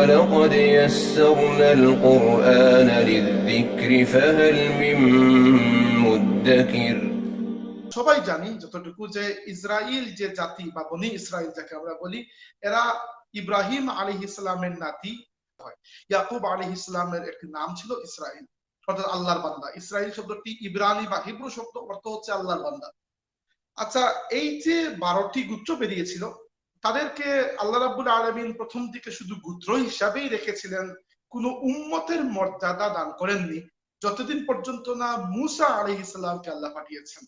ولقد يسرنا القرآن للذكر فهل من مدكر সবাই জানি যতটুকু যে ইসরাইল যে জাতি বা বনি ইসরাইল যাকে আমরা বলি এরা ইব্রাহিম আলী ইসলামের নাতি হয় ইয়াকুব আলী ইসলামের একটি নাম ছিল ইসরাইল অর্থাৎ আল্লাহর বান্দা ইসরাইল শব্দটি ইব্রানি বা হিব্রু শব্দ অর্থ হচ্ছে আল্লাহর বান্দা আচ্ছা এই যে বারোটি গুত্র বেরিয়েছিল তাদেরকে আল্লাহ রাব্বুল আলমিন প্রথম দিকে শুধু গুত্র হিসাবেই রেখেছিলেন, কোন উম্মতের মর্যাদা দান করেননি, যতদিন পর্যন্ত না মুসা আলী ইসলামকে আল্লাহ পাঠিয়েছেন।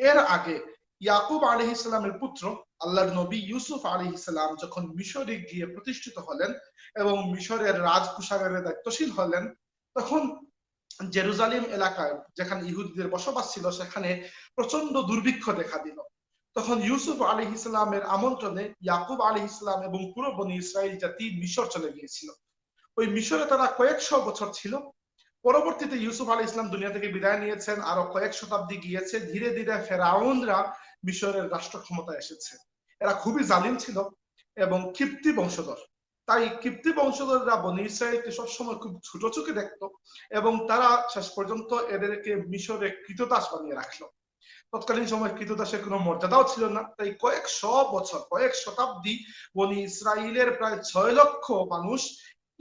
এর আগে ইয়াকুব আলী ইসলামের পুত্র, আল্লাহর নবী ইউসুফ আলী ইসলাম যখন মিশরে গিয়ে প্রতিষ্ঠিত হলেন এবং মিশরের রাজকুশারের দায়িত্বশীল হলেন, তখন জেরুজালিম এলাকায় যেখানে ইহুদিদের বসবাস ছিল, সেখানে প্রচণ্ড দুর্ভিক্ষ দেখা দিল। তখন ইউসুফ আলী ইসলামের আমন্ত্রণে ইয়াকুব আলী ইসলাম এবং পুরো বনি ইসরায়েল জাতি মিশর চলে গিয়েছিল। ওই মিশরে তারা কয়েকশো বছর ছিল। পরবর্তীতে ইউসুফ আলী ইসলাম দুনিয়া থেকে বিদায় নিয়েছেন, আরও কয়েক শতাব্দী গিয়েছে। ধীরে ধীরে ফেরাউনরা মিশরের রাষ্ট্র ক্ষমতায় এসেছে। এরা খুবই জালিম ছিল এবং কীর্তি বংশধর। তাই কীর্তি বংশধররা বনি ইসরায়েলকে সবসময় খুব ছোট চোখে দেখতো এবং তারা শেষ পর্যন্ত এদেরকে মিশরে কৃতদাস বানিয়ে রাখল। তৎকালীন সময় কৃতদাসের কোনো মর্যাদাও ছিল না। তাই কয়েকশ বছর, কয়েক শতাব্দী বনি ইসরায়েলের প্রায় ছয় লক্ষ মানুষ,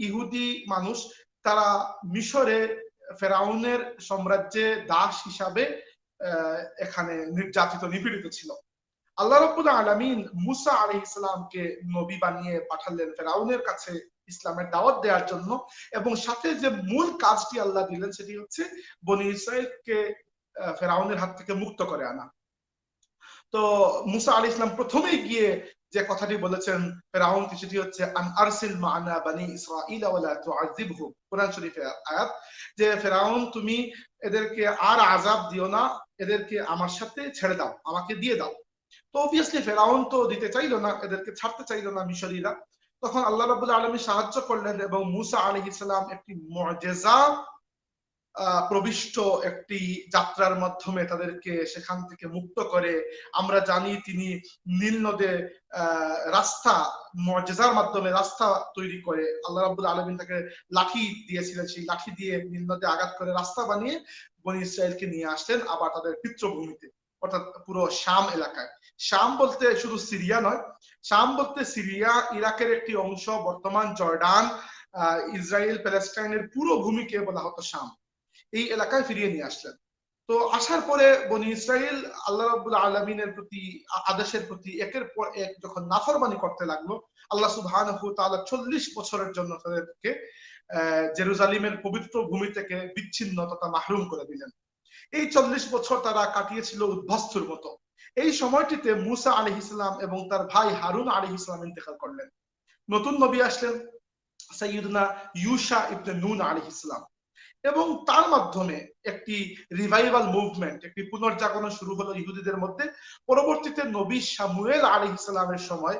ইহুদি মানুষ, তারা মিশরে ফেরাউনের সাম্রাজ্যে দাস হিসাবে এখানে নির্যাতিত, নিপীড়িত ছিল। আল্লাহ রব্বুল আলমিন মুসা আলী ইসলামকে নবী বানিয়ে পাঠালেন ফেরাউনের কাছে ইসলামের দাওয়াত দেওয়ার জন্য। এবং সাথে যে মূল কাজটি আল্লাহ দিলেন, সেটি হচ্ছে বনি ইসরায়েলকে ফেরাউনের হাত থেকে মুক্ত করে আনা। তো মুসা আলী ইসলাম প্রথমেই গিয়ে যে কথাটি বলেছেন ফেরাউনকে সেটি হচ্ছে, আন আরসিল মানা বানি কোরআন শরীফের আয়াত, যে ফেরাউন, তুমি এদেরকে আর দিও না, এদেরকে আমার সাথে ছেড়ে দাও, আমাকে দিয়ে দাও। তো অবভিয়াসলি ফেরাউন তো দিতে চাইলো না, এদেরকে ছাড়তে চাইলো না মিশরীরা তখন আল্লাহ রাব্বুল আলামিন সাহায্য করলেন এবং মুসা আলাইহিস একটি মুআজিজা প্রবিষ্ট একটি যাত্রার মাধ্যমে তাদেরকে সেখান থেকে মুক্ত করে, আমরা জানি তিনি নীল নদে রাস্তা, মর্যাদার মাধ্যমে রাস্তা তৈরি করে, আল্লাহ রাবুল আলমিন তাকে লাঠি দিয়েছিলেন, সেই লাঠি দিয়ে নীল নদে আঘাত করে রাস্তা বানিয়ে বনি ইসরায়েলকে নিয়ে আসলেন, আবার তাদের পিতৃভূমিতে, অর্থাৎ পুরো শাম এলাকায়। শাম বলতে শুধু সিরিয়া নয়, শাম বলতে সিরিয়া, ইরাকের একটি অংশ, বর্তমান জর্ডান ইসরায়েল, প্যালেস্টাইনের পুরো ভূমিকে বলা হতো শাম। এই এলাকায় ফিরিয়ে নিয়ে আসলেন। তো আসার পরে বনি ইসরায়েল আল্লাহ রাবুল আলমিনের প্রতি আদেশের প্রতি একের পর এক যখন নাফরমানি করতে লাগল, আল্লাহ সুবহান চল্লিশ বছরের জন্য তাদেরকে জেরুজালিমের পবিত্র ভূমি থেকে বিচ্ছিন্ন তথা মাহরুম করে দিলেন। এই চল্লিশ বছর তারা কাটিয়েছিল উদ্ভস্তুর মতো। এই সময়টিতে মুসা আলী ইসলাম এবং তার ভাই হারুন আলী ইসলাম ইন্তেকাল করলেন। নতুন নবী আসলেন সৈয়দনা ইউসা ইবনে নুন আলী ইসলাম এবং তার মাধ্যমে একটি রিভাইভাল মুভমেন্ট একটি পুনর্জাগরণ শুরু হলো ইহুদিদের মধ্যে। পরবর্তীতে নবী সামুয়েল আলী ইসলামের সময়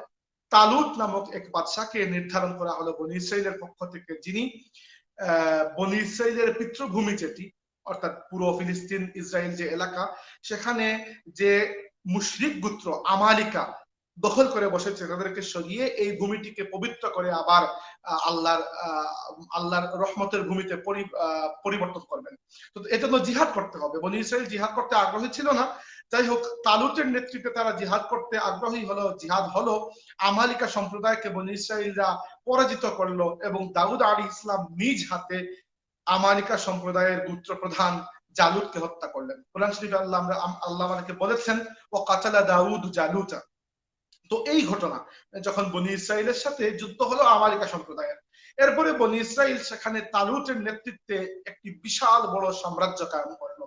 তালুত নামক এক বাদশাকে নির্ধারণ করা হলো বনি ইসরায়েলের পক্ষ থেকে, যিনি বনি ইসরায়েলের পিতৃভূমি যেটি, অর্থাৎ পুরো ফিলিস্তিন ইসরায়েল যে এলাকা, সেখানে যে মুশরিক গুত্র আমালিকা দখল করে বসেছে, তাদেরকে সরিয়ে এই ভূমিটিকে পবিত্র করে আবার আল্লাহর আল্লাহর রহমতের ভূমিতে পরিবর্তন করবেন। তো এজন্য জিহাদ করতে হবে। বনি ইসরায়েল জিহাদ করতে আগ্রহী ছিল না। যাই হোক, তালুতের নেতৃত্বে তারা জিহাদ করতে আগ্রহী হলো, জিহাদ হলো। আমালিকা সম্প্রদায়কে বনি ইসরায়েলরা পরাজিত করল এবং দাউদ আলী ইসলাম নিজ হাতে আমালিকা সম্প্রদায়ের গুত্র প্রধান জালুদকে হত্যা করলেন। কোরআন শরীফ আল্লাহ আল্লাহ আমাদেরকে বলেছেন ও কাতালা দাউদ জালুতা তো এই ঘটনা, যখন বনি ইসরায়েলের সাথে যুদ্ধ হলো আমারিকা সম্প্রদায়ের। এরপরে বনি ইসরায়েল সেখানে তালুটের নেতৃত্বে একটি বিশাল বড় সাম্রাজ্য কায়ন করল।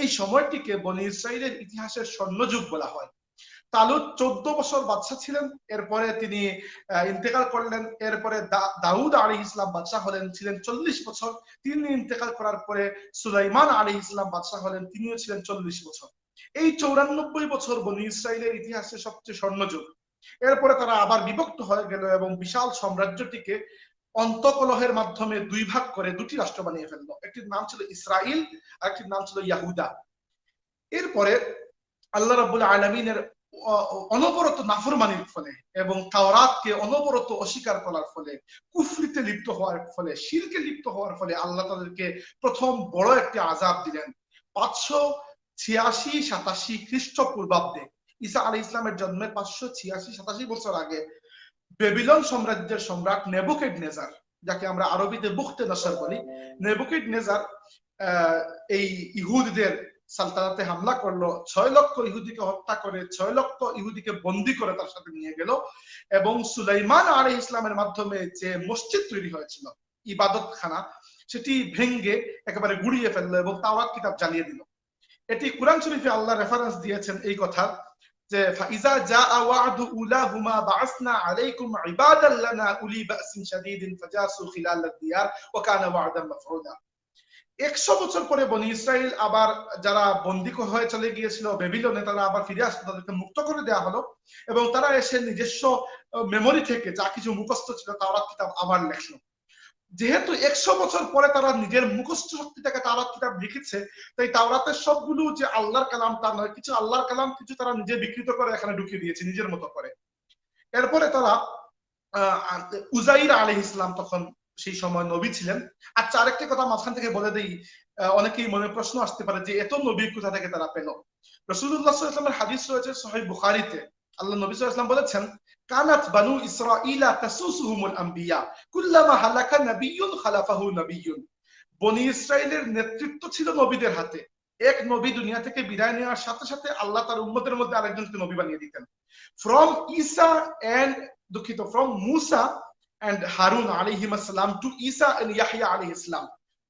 এই সময়টিকে বনি ইসরায়েলের ইতিহাসের স্বর্ণযুগ বলা হয়। তালুত চোদ্দ বছর বাদশা ছিলেন, এরপরে তিনি ইন্তেকাল করলেন, এরপরে দাউদ আলী ইসলাম বাদশাহ হলেন, ছিলেন চল্লিশ বছর। তিনি ইন্তেকাল করার পরে সুলাইমান আলী ইসলাম বাদশাহ হলেন, তিনিও ছিলেন চল্লিশ বছর। এই চৌরানব্বই বছর বনি ইসরায়েলের ইতিহাসে সবচেয়ে স্বর্ণযুগ। এরপরে তারা আবার বিভক্ত হয়ে গেল এবং বিশাল সাম্রাজ্যটিকে অন্তকলহের মাধ্যমে দুই ভাগ করে দুটি রাষ্ট্র বানিয়ে ফেলল। একটির নাম ছিল ইসরাইল আর একটির নাম ছিল ইয়াহুদা। এরপরে আল্লাহ রাবুল আলমিনের অনবরত নাফরমানির ফলে এবং তাওরাতকে অনবরত অস্বীকার করার ফলে, কুফরিতে লিপ্ত হওয়ার ফলে, শিরকে লিপ্ত হওয়ার ফলে আল্লাহ তাদেরকে প্রথম বড় একটি আজাব দিলেন। পাঁচশো ছিয়াশি সাতাশি খ্রিস্টপূর্বাব্দে ঈসা আলী ইসলামের জন্মের পাঁচশো ছিয়াশি, সাতাশি বছর আগে বেবিলন সাম্রাজ্যের সম্রাট নেবুকেড নেজার যাকে আমরা আরবিতে বুখতে নসর বলি নেবুকেড নেজার এই ইহুদিদের সালতানাতে হামলা করল, ছয় লক্ষ ইহুদিকে হত্যা করে, ছয় লক্ষ ইহুদিকে বন্দি করে তার সাথে নিয়ে গেল এবং সুলাইমান আলী ইসলামের মাধ্যমে যে মসজিদ তৈরি হয়েছিল ইবাদত খানা সেটি ভেঙ্গে একেবারে গুড়িয়ে ফেলল এবং তাওরাত কিতাব জ্বালিয়ে দিল। এটি কোরআন শরীফে আল্লাহ রেফারেন্স দিয়েছেন এই কথা যে, ফাইজা জাআ ওয়াদু উলাহুমা বাআসনা আলাইকুম উলি বাসিন শাদীদিন ফাজাসু খিলাল দিয়ার কানা বছর পরে বনি ইসরায়েল আবার যারা বন্দি হয়ে চলে গিয়েছিল, বেবিলনে তারা আবার ফিরে আসলো, তাদেরকে মুক্ত করে দেওয়া হলো এবং তারা এসে নিজস্ব মেমোরি থেকে যা কিছু মুখস্থ ছিল, তাওরাত কিতাব আবার লেখলো। যেহেতু একশো বছর পরে তারা নিজের মুখস্থ শক্তি থেকে তাওরাত কিতাব লিখেছে, তাই তাওরাতের সবগুলো যে আল্লাহর কালাম তার নয়, কিছু আল্লাহর কালাম, কিছু তারা নিজে বিকৃত করে এখানে ঢুকিয়ে দিয়েছে নিজের মতো করে। এরপরে তারা উজাইর আলী ইসলাম তখন সেই সময় নবী ছিলেন। আচ্ছা আরেকটি কথা মাঝখান থেকে বলে দিই অনেকেই মনে প্রশ্ন আসতে পারে যে এত নবী কোথা থেকে তারা পেল? রসুল্লাহ হাদিস রয়েছে সোহেব বুখারিতে। আল্লাহ নবী ইসলাম বলেছেন, কানাত বানু ইসরাইলা তাসুসুহুমুল আম্বিয়া, কুল্লামা হালাকা নাবিয়ুন খালাফাহু নাবিয়ুন বনি ইসরাইলের নেতৃত্ব ছিল নবীদের হাতে। এক নবী দুনিয়া থেকে বিদায় নেওয়ার সাথে সাথে আল্লাহ তার উম্মতের মধ্যে আরেকজনকে নবী বানিয়ে দিতেন। ফ্রম ইসা এন্ড দুঃখিত from Musa and Harun alayhim assalam to Isa and Yahya alayhi salam.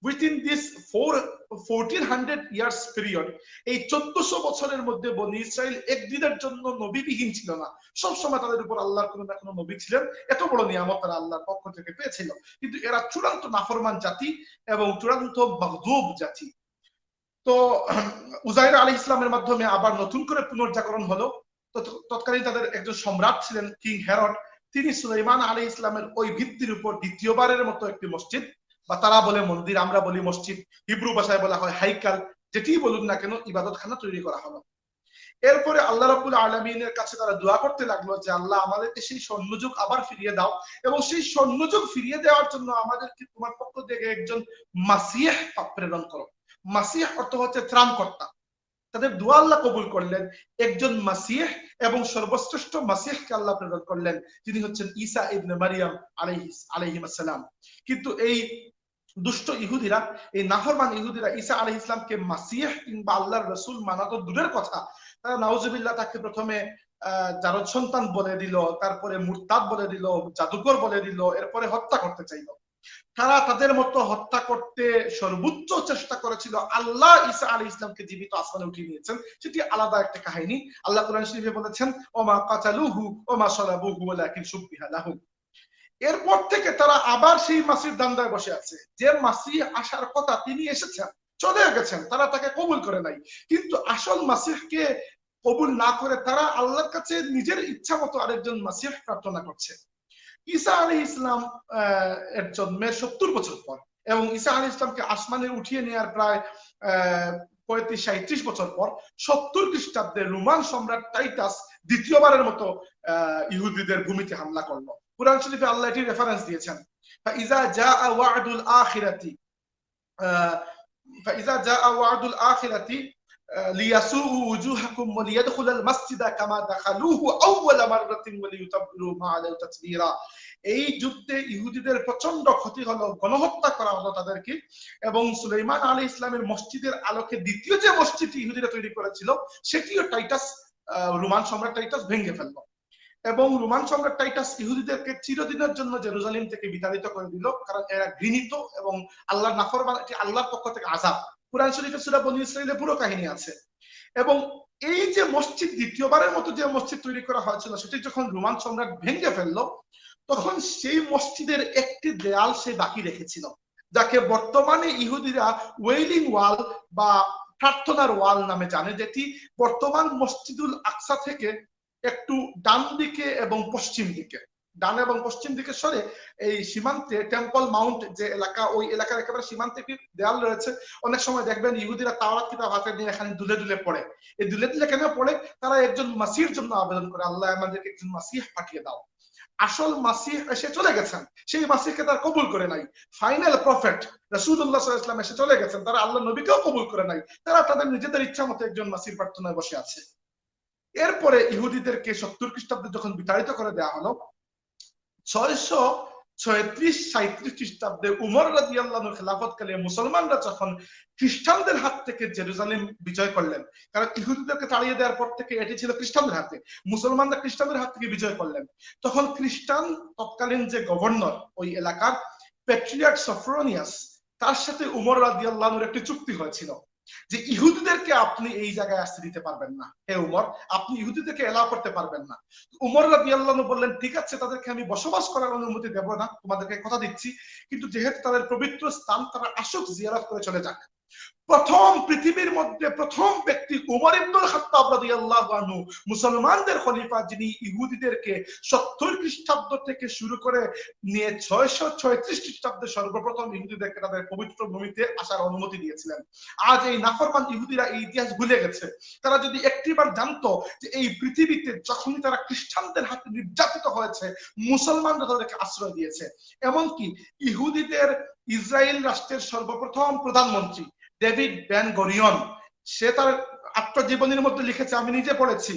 Within this four, 1400 years period, এই চোদ্দশো বছরের মধ্যে বনি ইসরায়েল একদিনের জন্য নবীবিহীন ছিল না। সব সময় তাদের উপর আল্লাহর কোনো না কোনো নবী ছিলেন। এত বড় নিয়ামত তারা আল্লাহর পক্ষ থেকে পেয়েছিল। কিন্তু এরা চূড়ান্ত নাফরমান জাতি এবং চূড়ান্ত মগদুব জাতি। তো উজাইর আলী ইসলামের মাধ্যমে আবার নতুন করে পুনর্জাগরণ হলো। তৎকালীন তাদের একজন সম্রাট ছিলেন কিং হেরড। তিনি সুলাইমান আলী ইসলামের ওই ভিত্তির উপর দ্বিতীয়বারের মতো একটি মসজিদ বা তারা বলে মন্দির, আমরা বলি মসজিদ, হিব্রু ভাষায় বলা হয় হাইকাল, যেটি বলুন না কেন ইবাদতখানা তৈরি করা হলো। এরপরে আল্লাহ রাবুল আলমিনের কাছে তারা দোয়া করতে লাগল যে, আল্লাহ আমাদেরকে সেই স্বর্ণযুগ আবার ফিরিয়ে দাও এবং সেই স্বর্ণযুগ ফিরিয়ে দেওয়ার জন্য আমাদেরকে তোমার পক্ষ থেকে একজন মাসিহ প্রেরণ করো। মাসিহ অর্থ হচ্ছে ত্রাণকর্তা। তাদের দোয়া আল্লাহ কবুল করলেন, একজন মাসিহ এবং সর্বশ্রেষ্ঠ মাসিহকে আল্লাহ প্রেরণ করলেন তিনি হচ্ছেন ঈসা ইবনে মারিয়াম আলাইহিস, আলাইহিম আসসালাম। কিন্তু এই দুষ্ট ইহুদিরা, এই নাফরমান ইহুদিরা ঈসা আলহ ইসলামকে মাসিহ কিংবা আল্লাহর রসুল মানা তো দূরের কথা। তারা নাউজুবিল্লাহ তাকে প্রথমে জারদ সন্তান বলে দিল, তারপরে মুরতাদ বলে দিল, জাদুকর বলে দিল, এরপরে হত্যা করতে চাইল। তারা তাদের মতো হত্যা করতে সর্বোচ্চ চেষ্টা করেছিল। আল্লাহ ঈসা আলী ইসলামকে জীবিত আসমানে উঠিয়ে নিয়েছেন সেটি আলাদা একটা কাহিনী। আল্লাহ কোরআন শরীফে বলেছেন, ওমা কাতালুহু, ওমা সালাবুহু ওয়ালাকিন সুববিহা লাহু এরপর থেকে তারা আবার সেই মাসির দান্দায় বসে আছে। যে মাসি আসার কথা তিনি এসেছেন, চলে গেছেন, তারা তাকে কবুল করে নাই। কিন্তু আসল মাসিহকে কবুল না করে তারা আল্লাহর কাছে নিজের ইচ্ছা মতো আরেকজন মাসিহ প্রার্থনা করছে। ঈসা আলী ইসলাম এর জন্মের সত্তর বছর পর এবং ঈসা আলী ইসলামকে আসমানে উঠিয়ে নেওয়ার প্রায় পঁয়ত্রিশ সাঁত্রিশ বছর পর সত্তর খ্রিস্টাব্দে রোমান সম্রাট টাইটাস দ্বিতীয়বারের মতো ইহুদিদের ভূমিতে হামলা করল। কোরআন শরীফে আল্লাহ এটি রেফারেন্স দিয়েছেন فإذا جاء وعد الآخرة فإذا جاء وعد الآخرة ليسوءوا وجوهكم وليدخل المسجد كما دخلوه أول مرة وليتبروا ما عليه تتبيرا এই যুদ্ধে ইহুদিদের প্রচন্ড ক্ষতি হলো গণহত্যা করা হলো তাদেরকে এবং সুলাইমান আলী ইসলামের মসজিদের আলোকে দ্বিতীয় যে মসজিদ ইহুদিরা তৈরি করেছিল সেটিও টাইটাস রোমান সম্রাট টাইটাস ভেঙে ফেললো এবং রোমান সম্রাট টাইটাস ইহুদিদেরকে চিরদিনের জন্য জেরুজালিম থেকে বিতাড়িত করে দিল, কারণ এরা ঘৃণিত এবং আল্লাহর নাফরমান, এটি আল্লাহর পক্ষ থেকে আজাব। কোরআন শরীফের সুরা বনি ইসরাইলের পুরো কাহিনী আছে। এবং এই যে মসজিদ, দ্বিতীয়বারের মতো যে মসজিদ তৈরি করা হয়েছিল, সেটি যখন রোমান সম্রাট ভেঙে ফেলল, তখন সেই মসজিদের একটি দেয়াল সে বাকি রেখেছিল, যাকে বর্তমানে ইহুদিরা ওয়েলিং ওয়াল বা প্রার্থনার ওয়াল নামে জানে, যেটি বর্তমান মসজিদুল আকসা থেকে একটু ডান দিকে এবং পশ্চিম দিকে। ডান এবং পশ্চিম দিকে সরে এই সীমান্তে টেম্পল মাউন্ট যে এলাকা, ওই এলাকার একেবারে সীমান্তে একটি দেয়াল রয়েছে। অনেক সময় দেখবেন ইহুদিরা তাওরাত, কিতাব হাতে নিয়ে এখানে দুলে দুলে পড়ে। এই দুলে দুলে কেন পড়ে? তারা একজন মাসির জন্য আবেদন করে, আল্লাহ, আমাদেরকে একজন মাসিহ পাঠিয়ে দাও। আসল মাসিহ এসে চলে গেছেন। সেই মাসিহকে তারা কবুল করে নাই। ফাইনাল প্রফেট রাসূলুল্লাহ সাল্লাল্লাহু এসে চলে গেছেন। তারা আল্লাহ নবীকেও কবুল করে নাই। তারা তাদের নিজেদের ইচ্ছা মতো একজন মাসির প্রার্থনায় বসে আছে। এরপরে ইহুদিদেরকে সত্তর খ্রিস্টাব্দে যখন বিতাড়িত করে দেওয়া হলো, ছয়শো ছয়ত্রিশ সাঁত্রিশ খ্রিস্টাব্দে উমর রাজি খেলাফতকালে মুসলমানরা যখন খ্রিস্টানদের হাত থেকে জেরুজালেম বিজয় করলেন, কারণ ইহুদিদেরকে তাড়িয়ে দেওয়ার পর থেকে এটি ছিল খ্রিস্টানদের হাতে, মুসলমানরা খ্রিস্টানদের হাত থেকে বিজয় করলেন। তখন খ্রিস্টান তৎকালীন যে গভর্নর ওই এলাকার প্যাট্রিয়াট সফরোনিয়াস, তার সাথে উমর রাজি একটি চুক্তি হয়েছিল। যে ইহুদিদেরকে আপনি এই জায়গায় আসতে দিতে পারবেন না। হে উমর, আপনি ইহুদিদেরকে এলাও করতে পারবেন না। উমর রবি আল্লাহ বললেন, ঠিক আছে, তাদেরকে আমি বসবাস করার অনুমতি দেব না। তোমাদেরকে কথা দিচ্ছি। কিন্তু যেহেতু তাদের পবিত্র স্থান, তারা আসুক, জিয়ারত করে চলে যাক। প্রথম পৃথিবীর মধ্যে প্রথম ব্যক্তি উমর ইবনুল খাত্তাব রাদিয়াল্লাহু আনহু, মুসলমানদের খলিফা যিনি ইহুদিদেরকে 70 খ্রিস্টাব্দ থেকে শুরু করে নিয়ে 636 খ্রিস্টাব্দে সর্বপ্রথম ইহুদিদেরকে তাদের পবিত্র ভূমিতে আসার অনুমতি দিয়েছিলেন। আজ এই নাফরমান ইহুদিরা এই ইতিহাস ভুলে গেছে। তারা যদি একটিবার জানতো যে এই পৃথিবীতে যখনই তারা খ্রিস্টানদের হাতে নির্যাতিত হয়েছে, মুসলমানরা তাদেরকে আশ্রয় দিয়েছে। এমনকি ইহুদিদের ইসরায়েল রাষ্ট্রের সর্বপ্রথম প্রধানমন্ত্রী ডেভিড ব্যান গরিয়ন সে তার আত্মজীবনীর মধ্যে লিখেছে, আমি নিজে পড়েছি।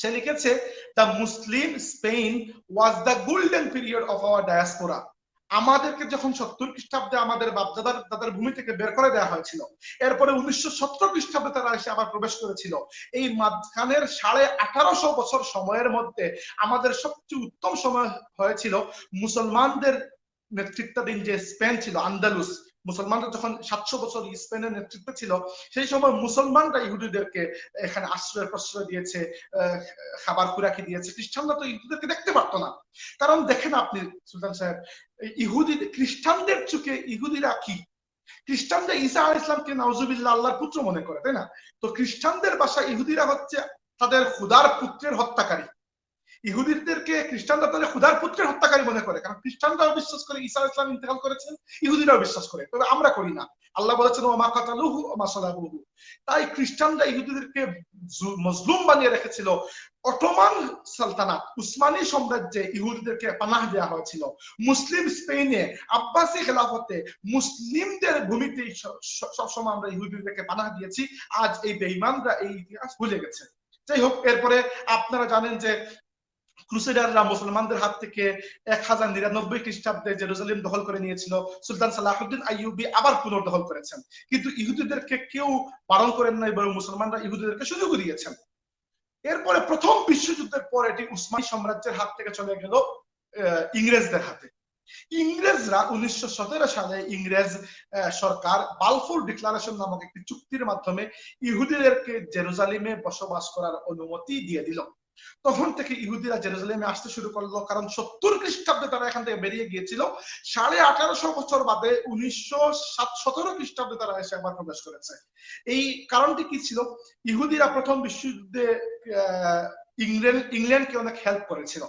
সে লিখেছে the Muslim Spain was the golden period of our diaspora আমাদেরকে যখন সত্তর খ্রিস্টাব্দে আমাদের বাপদাদার, দাদার ভূমি থেকে বের করে দেওয়া হয়েছিল, এরপরে উনিশশো সত্তর খ্রিস্টাব্দে তারা এসে আবার প্রবেশ করেছিল। এই মাঝখানের সাড়ে আঠারোশো বছর সময়ের মধ্যে আমাদের সবচেয়ে উত্তম সময় হয়েছিল মুসলমানদের নেতৃত্বাধীন যে স্পেন ছিল, আন্দালুস মুসলমানরা যখন সাতশো বছর স্পেনের নেতৃত্বে ছিল, সেই সময় মুসলমানরা ইহুদিদেরকে এখানে আশ্রয় প্রশ্রয় দিয়েছে খাবার খুরাকি দিয়েছে। খ্রিস্টানরা তো ইহুদিদেরকে দেখতে পারতো না। কারণ দেখেন আপনি, সুলতান সাহেব, ইহুদি, খ্রিস্টানদের চোখে ইহুদিরা কি? খ্রিস্টানরা ঈসা আল ইসলামকে নওজুবিল্লাহ আল্লাহর পুত্র মনে করে, তাই না? তো খ্রিস্টানদের বাসা ইহুদিরা হচ্ছে তাদের খুদার পুত্রের হত্যাকারী। ইহুদিদেরকে খ্রিস্টানরা তাদের খুদার পুত্রের হত্যাকারী মনে করে, কারণ খ্রিস্টানরাও বিশ্বাস করে ঈসা ইসলাম ইন্তেকাল করেছেন, ইহুদিরাও বিশ্বাস করে, তবে আমরা করি না। আল্লাহ বলেছেন ও ওমা কাতালুহু ওমা সালাবুহু তাই খ্রিস্টানরা ইহুদিদেরকে মজলুম বানিয়ে রেখেছিল। অটোমান সালতানাত, উসমানী সাম্রাজ্যে ইহুদিদেরকে পানাহ দেওয়া হয়েছিল। মুসলিম স্পেনে আব্বাসী খেলাফতে মুসলিমদের ভূমিতে সবসময় আমরা ইহুদিদেরকে পানাহ দিয়েছি। আজ এই বেঈমানরা এই ইতিহাস ভুলে গেছে। যাই হোক, এরপরে আপনারা জানেন যে ক্রুসেডাররা মুসলমানদের হাত থেকে এক হাজার নিরানব্বই খ্রিস্টাব্দে জেরুজালেম দখল করে নিয়েছিল। সুলতান সালাহুদ্দিন আইয়ুবি আবার পুনর্দখল করেছেন। কিন্তু ইহুদিদেরকে কেউ বারণ করেন নাই, বরং মুসলমানরা ইহুদিদেরকে সুযোগ দিয়েছেন। এরপরে প্রথম বিশ্বযুদ্ধের পর এটি উসমানী সাম্রাজ্যের হাত থেকে চলে গেল ইংরেজদের হাতে। ইংরেজরা উনিশশো সতেরো সালে ইংরেজ সরকার বালফুর ডিক্লারেশন নামক একটি চুক্তির মাধ্যমে ইহুদিদেরকে জেরুজালিমে বসবাস করার অনুমতি দিয়ে দিল। তখন থেকে ইহুদিরা জেরুজালেমে আসতে শুরু করল, কারণ সত্তর খ্রিস্টাব্দে তারা এখান থেকে বেরিয়ে গিয়েছিল। সাড়ে আঠারোশো বছর বাদে উনিশশো সতেরো খ্রিস্টাব্দে তারা এসে আবার প্রবেশ করেছে। এই কারণটি কি ছিল? ইহুদিরা প্রথম বিশ্বযুদ্ধে ইংল্যান্ড ইংল্যান্ডকে অনেক হেল্প করেছিল।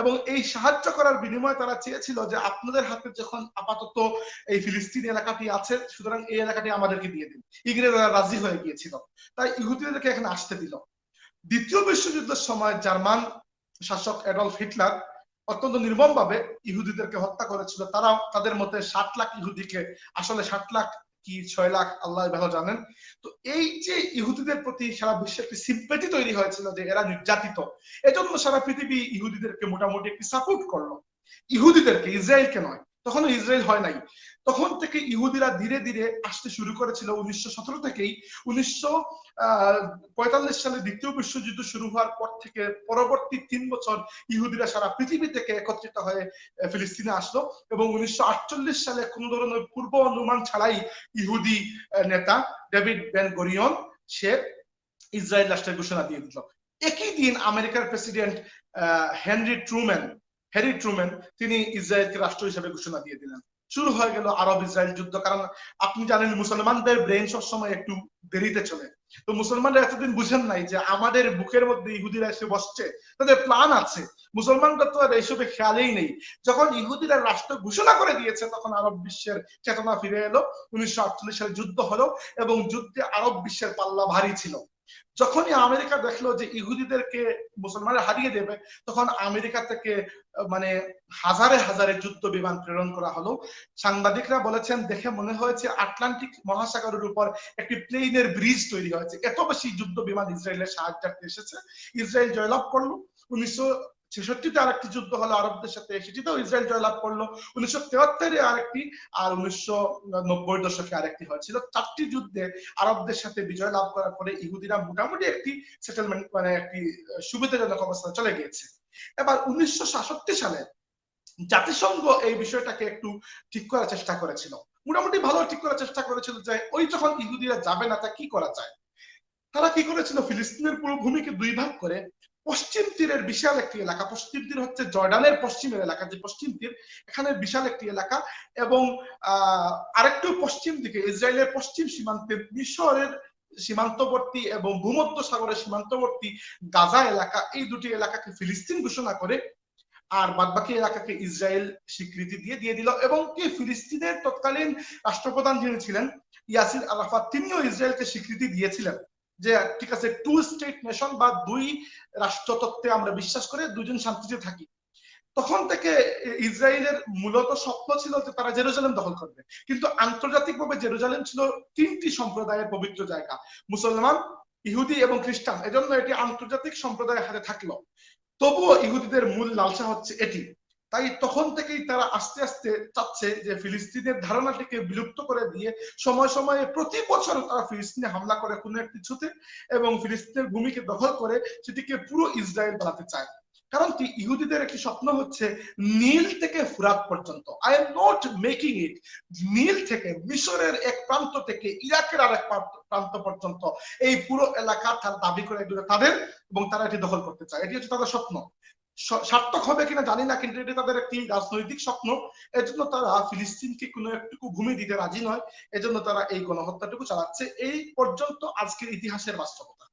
এবং এই সাহায্য করার বিনিময়ে তারা চেয়েছিল যে আপনাদের হাতে যখন আপাতত এই ফিলিস্তিন এলাকাটি আছে, সুতরাং এই এলাকাটি আমাদেরকে দিয়ে দিন। ইংরেজরা রাজি হয়ে গিয়েছিল। তাই ইহুদিদেরকে এখানে আসতে দিল। দ্বিতীয় বিশ্বযুদ্ধের সময় জার্মান শাসক এডলফ হিটলার অত্যন্ত নির্মম ভাবে ইহুদিদেরকে হত্যা করেছিল। তারা তাদের মধ্যে ষাট লাখ ইহুদিকে, আসলে ষাট লাখ কি ছয় লাখ, আল্লাহ ভালো জানেন। তো এই যে ইহুদিদের প্রতি সারা বিশ্বে একটি সিম্পেটি তৈরি হয়েছিল যে এরা নির্যাতিত, এজন্য সারা পৃথিবী ইহুদিদেরকে মোটামুটি একটি সাপোর্ট করল। ইহুদিদেরকে, ইসরায়েলকে নয় তখনও ইসরায়েল হয় নাই। তখন থেকে ইহুদিরা ধীরে ধীরে আসতে শুরু করেছিল উনিশশো সতেরো থেকেই। উনিশশো পঁয়তাল্লিশ সালে দ্বিতীয় বিশ্বযুদ্ধ শুরু হওয়ার পর থেকে পরবর্তী তিন বছর ইহুদিরা সারা পৃথিবী থেকে একত্রিত হয়ে ফিলিস্তিনে আসলো এবং উনিশশো আটচল্লিশ সালে কোনো ধরনের পূর্ব অনুমান ছাড়াই ইহুদি নেতা ডেভিড বেন গরিয়ন, সে ইসরায়েল রাষ্ট্রের ঘোষণা দিয়ে দিল। একই দিন আমেরিকার president Henry Truman Harry Truman, তিনি ইসরায়েলকে রাষ্ট্র হিসেবে ঘোষণা দিয়ে দিলেন। শুরু হয়ে গেল আরব ইসরায়েল যুদ্ধ, কারণ আপনি জানেন মুসলমানদের ব্রেন সবসময় একটু দেরিতে চলে। তো মুসলমানরা এতদিন বুঝেন নাই যে আমাদের বুকের মধ্যে ইহুদিরা এসে বসছে, তাদের প্ল্যান আছে। মুসলমানরা তো আর এইসবে খেয়ালেই নেই। যখন ইহুদিরা রাষ্ট্র ঘোষণা করে দিয়েছে, তখন আরব বিশ্বের চেতনা ফিরে এলো। উনিশশো আটচল্লিশ সালে যুদ্ধ হলো এবং যুদ্ধে আরব বিশ্বের পাল্লা ভারী ছিল। যখনই আমেরিকা দেখল যে ইহুদিদেরকে মুসলমানরা হারিয়ে দেবে, তখন আমেরিকা থেকে মানে হাজারে হাজারে যুদ্ধ বিমান প্রেরণ করা হলো। সাংবাদিকরা বলেছেন, দেখে মনে হয়েছে আটলান্টিক মহাসাগরের উপর একটি প্লেনের ব্রিজ তৈরি হয়েছে। এত বেশি যুদ্ধ বিমান ইসরায়েলের সাহায্যার্থে এসেছে। ইসরায়েল জয়লাভ করল। উনিশশো ছেষট্টিতে আরেকটি যুদ্ধ হলো আরবদের সাথে, সেটিতেও ইসরায়েল জয়লাভ করল। উনিশশো তেহাত্তরে আরেকটি আর উনিশশো নব্বই দশকে আরেকটি হয়েছিল। চারটি যুদ্ধে আরবদের সাথে বিজয় লাভ করার পরে ইহুদিরা মোটামুটি একটি সেটেলমেন্ট মানে একটি সুবিধাজনক অবস্থা চলে গিয়েছে। এবার উনিশশো সালে জাতিসংঘ এই বিষয়টাকে একটু ঠিক করার চেষ্টা করেছিল। মোটামুটি ভালো ঠিক করার চেষ্টা করেছিল যে, ওই যখন ইহুদিরা যাবে না তা কি করা যায়? তারা কি করেছিল? ফিলিস্তিনের পুরো ভূমিকে দুই ভাগ করে পশ্চিম তীরের বিশাল একটি এলাকা। পশ্চিম তীর হচ্ছে জর্ডানের পশ্চিমের এলাকা। যে পশ্চিম তীর, এখানে বিশাল একটি এলাকা এবং আরেকটু পশ্চিম দিকে, ইসরায়েলের পশ্চিম সীমান্তে মিশরের সীমান্তবর্তী এবং ভূমধ্য সাগরের সীমান্তবর্তী গাজা এলাকা, এই দুটি এলাকাকে ফিলিস্তিন ঘোষণা করে আর বাদবাকি এলাকাকে ইসরায়েল স্বীকৃতি দিয়ে দিয়ে দিল এবং কি ফিলিস্তিনের তৎকালীন রাষ্ট্রপ্রধান যিনি ছিলেন, ইয়াসির আরাফাত, তিনিও ইসরায়েলকে স্বীকৃতি দিয়েছিলেন। যে, ঠিক আছে টু স্টেট নেশন বা দুই রাষ্ট্রতত্ত্বে আমরা বিশ্বাস করে দুজন শান্তিতে থাকি। তখন থেকে ইসরায়েলের মূলত স্বপ্ন ছিল যে তারা জেরুজালেম দখল করবে। কিন্তু আন্তর্জাতিকভাবে জেরুজালেম ছিল তিনটি সম্প্রদায়ের পবিত্র জায়গা। মুসলমান, ইহুদি এবং খ্রিস্টান। এজন্য এটি আন্তর্জাতিক সম্প্রদায়ের হাতে থাকল। তবুও ইহুদিদের মূল লালসা হচ্ছে এটি। তাই তখন থেকেই তারা আস্তে আস্তে চাচ্ছে যে ফিলিস্তিনের ধারণাটিকে বিলুপ্ত করে দিয়ে সময় সময়ে প্রতি বছর তারা ফিলিস্তিনে হামলা করে কোনো এক কিছুতে এবং ফিলিস্তিনের ভূমিকে দখল করে সেটিকে পুরো ইসরায়েল বানাতে চায়। কারণ কি? ইহুদিদের একটি স্বপ্ন হচ্ছে নীল থেকে ফুরাত পর্যন্ত। I am not making it নীল থেকে, মিশরের এক প্রান্ত থেকে, ইরাকের আর এক প্রান্ত পর্যন্ত এই পুরো এলাকা তার দাবি করে তাদের এবং তারা এটি দখল করতে চায়। এটি হচ্ছে তাদের স্বপ্ন। সার্থক হবে কিনা জানি না, কিন্তু এটি তাদের একটি রাজনৈতিক স্বপ্ন। এজন্য তারা ফিলিস্তিনকে কোনো একটুকু ভূমি দিতে রাজি নয়। এজন্য তারা এই গণহত্যাটুকু চালাচ্ছে। এই পর্যন্ত আজকের ইতিহাসের বাস্তবতা।